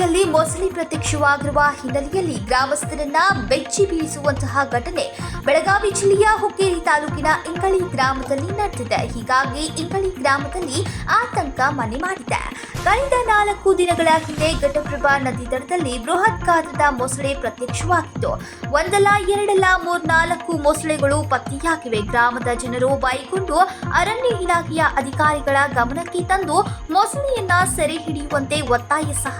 ನದಿಯಲ್ಲಿ ಮೊಸಳಿ ಪ್ರತ್ಯಕ್ಷವಾಗಿರುವ ಹಿನ್ನೆಲೆಯಲ್ಲಿ ಗ್ರಾಮಸ್ಥರನ್ನ ಬೆಚ್ಚಿ ಬೀಳಿಸುವಂತಹ ಘಟನೆ ಬೆಳಗಾವಿ ಜಿಲ್ಲೆಯ ಹುಕ್ಕೇರಿ ತಾಲೂಕಿನ ಇಂಗಳಿ ಗ್ರಾಮದಲ್ಲಿ ನಡೆದಿದೆ. ಹೀಗಾಗಿ ಇಂಗಳಿ ಗ್ರಾಮದಲ್ಲಿ ಆತಂಕ ಮನೆ ಮಾಡಿದೆ. ಕಳೆದ ನಾಲ್ಕು ದಿನಗಳ ಹಿಂದೆ ಘಟಪ್ರಭಾ ನದಿ ದಡದಲ್ಲಿ ಬೃಹತ್ ಗಾತ್ರದ ಮೊಸಳೆ ಪ್ರತ್ಯಕ್ಷವಾಗಿತ್ತು. ಒಂದಲ್ಲ, ಎರಡಲ್ಲ, ಮೂರ್ನಾಲ್ಕು ಮೊಸಳೆಗಳು ಪತ್ತೆಯಾಗಿವೆ. ಗ್ರಾಮದ ಜನರು ಬಾಯಿಕೊಂಡು ಅರಣ್ಯ ಇಲಾಖೆಯ ಅಧಿಕಾರಿಗಳ ಗಮನಕ್ಕೆ ತಂದು ಮೊಸಳೆಯನ್ನ ಸೆರೆ ಹಿಡಿಯುವಂತೆ ಒತ್ತಾಯ ಸಹ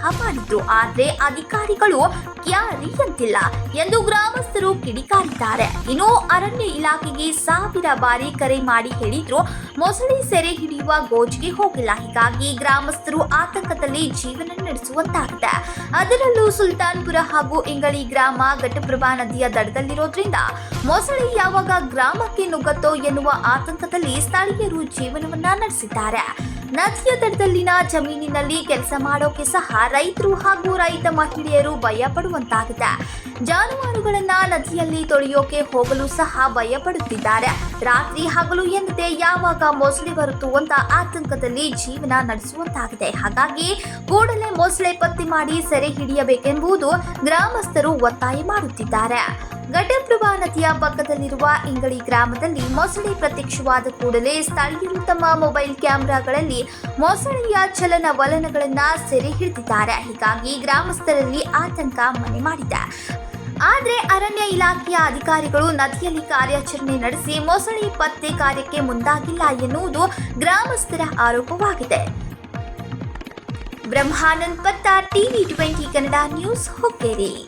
ಮಾಡಿದ್ರು ಆದ್ರೆ ಅಧಿಕಾರಿಗಳು ಕ್ಯಾರಿ ಅಂತಿಲ್ಲ ಎಂದು ಗ್ರಾಮಸ್ಥರು ಕಿಡಿಕಾರಿದ್ದಾರೆ. ಇನ್ನು ಅರಣ್ಯ ಇಲಾಖೆಗೆ ಸಾವಿರ ಬಾರಿ ಕರೆ ಮಾಡಿ ಹೇಳಿದ್ರು, ಮೊಸಳೆ ಸೆರೆ ಹಿಡಿಯುವ ಗೋಜಿಗೆ ಹೋಗಿಲ್ಲ. ಹೀಗಾಗಿ ಗ್ರಾಮಸ್ಥರು ಆತಂಕದಲ್ಲಿ ಜೀವನ ನಡೆಸುವಂತಾಗಿದೆ. ಅದರಲ್ಲೂ ಸುಲ್ತಾನ್ಪುರ ಹಾಗೂ ಇಂಗಳಿ ಗ್ರಾಮ ಘಟಪ್ರಭಾ ನದಿಯ ದಡದಲ್ಲಿರೋದ್ರಿಂದ ಮೊಸಳೆ ಯಾವಾಗ ಗ್ರಾಮಕ್ಕೆ ನುಗ್ಗತ್ತೋ ಎನ್ನುವ ಆತಂಕದಲ್ಲಿ ಸ್ಥಳೀಯರು ಜೀವನವನ್ನ ನಡೆಸಿದ್ದಾರೆ. ನದಿಯ ದಡದಲ್ಲಿನ ಜಮೀನಿನಲ್ಲಿ ಕೆಲಸ ಮಾಡೋಕೆ ಸಹ ರೈತರು ಹಾಗೂ ರೈತ ಮಹಿಳೆಯರು ಭಯ ಪಡುವಂತಾಗಿದೆ ಜಾನುವಾರುಗಳನ್ನ ನದಿಯಲ್ಲಿ ತೊಳೆಯೋಕೆ ಹೋಗಲು ಸಹ ಭಯ ಪಡುತ್ತಿದ್ದಾರೆ ರಾತ್ರಿ ಹಗಲು ಎಂದಿದೆ, ಯಾವಾಗ ಮೊಸಳೆ ಬರುತ್ತು ಅಂತ ಆತಂಕದಲ್ಲಿ ಜೀವನ ನಡೆಸುವಂತಾಗಿದೆ. ಹಾಗಾಗಿ ಕೂಡಲೇ ಮೊಸಳೆ ಪತ್ತೆ ಮಾಡಿ ಸೆರೆ ಹಿಡಿಯಬೇಕೆಂಬುದು ಗ್ರಾಮಸ್ಥರು ಒತ್ತಾಯ ಮಾಡುತ್ತಿದ್ದಾರೆ. ಘಟಪ್ರಭಾ ನದಿಯ ಪಕ್ಕದಲ್ಲಿರುವ ಇಂಗಳಿ ಗ್ರಾಮದಲ್ಲಿ ಮೊಸಳೆ ಪ್ರತ್ಯಕ್ಷವಾದ ಕೂಡಲೇ ಸ್ಥಳೀಯರು ತಮ್ಮ ಮೊಬೈಲ್ ಕ್ಯಾಮೆರಾಗಳಲ್ಲಿ ಮೊಸಳೆಯ ಚಲನವಲನಗಳನ್ನ ಸೆರೆ ಹಿಡಿದಿದ್ದಾರೆ. ಹೀಗಾಗಿ ಗ್ರಾಮಸ್ಥರಲ್ಲಿ ಆತಂಕ ಮನೆ ಮಾಡಿದೆ ಆದರೆ ಅರಣ್ಯ ಇಲಾಖೆಯ ಅಧಿಕಾರಿಗಳು ನದಿಯಲ್ಲಿ ಕಾರ್ಯಾಚರಣೆ ನಡೆಸಿ ಮೊಸಳೆ ಪತ್ತೆ ಕಾರ್ಯಕ್ಕೆ ಮುಂದಾಗಿಲ್ಲ ಎನ್ನುವುದು ಗ್ರಾಮಸ್ಥರ ಆರೋಪವಾಗಿದೆ. ಬ್ರಹ್ಮಾನಂದ್ ಪತ್ತ TV twenty Kannada news, Hukkeri.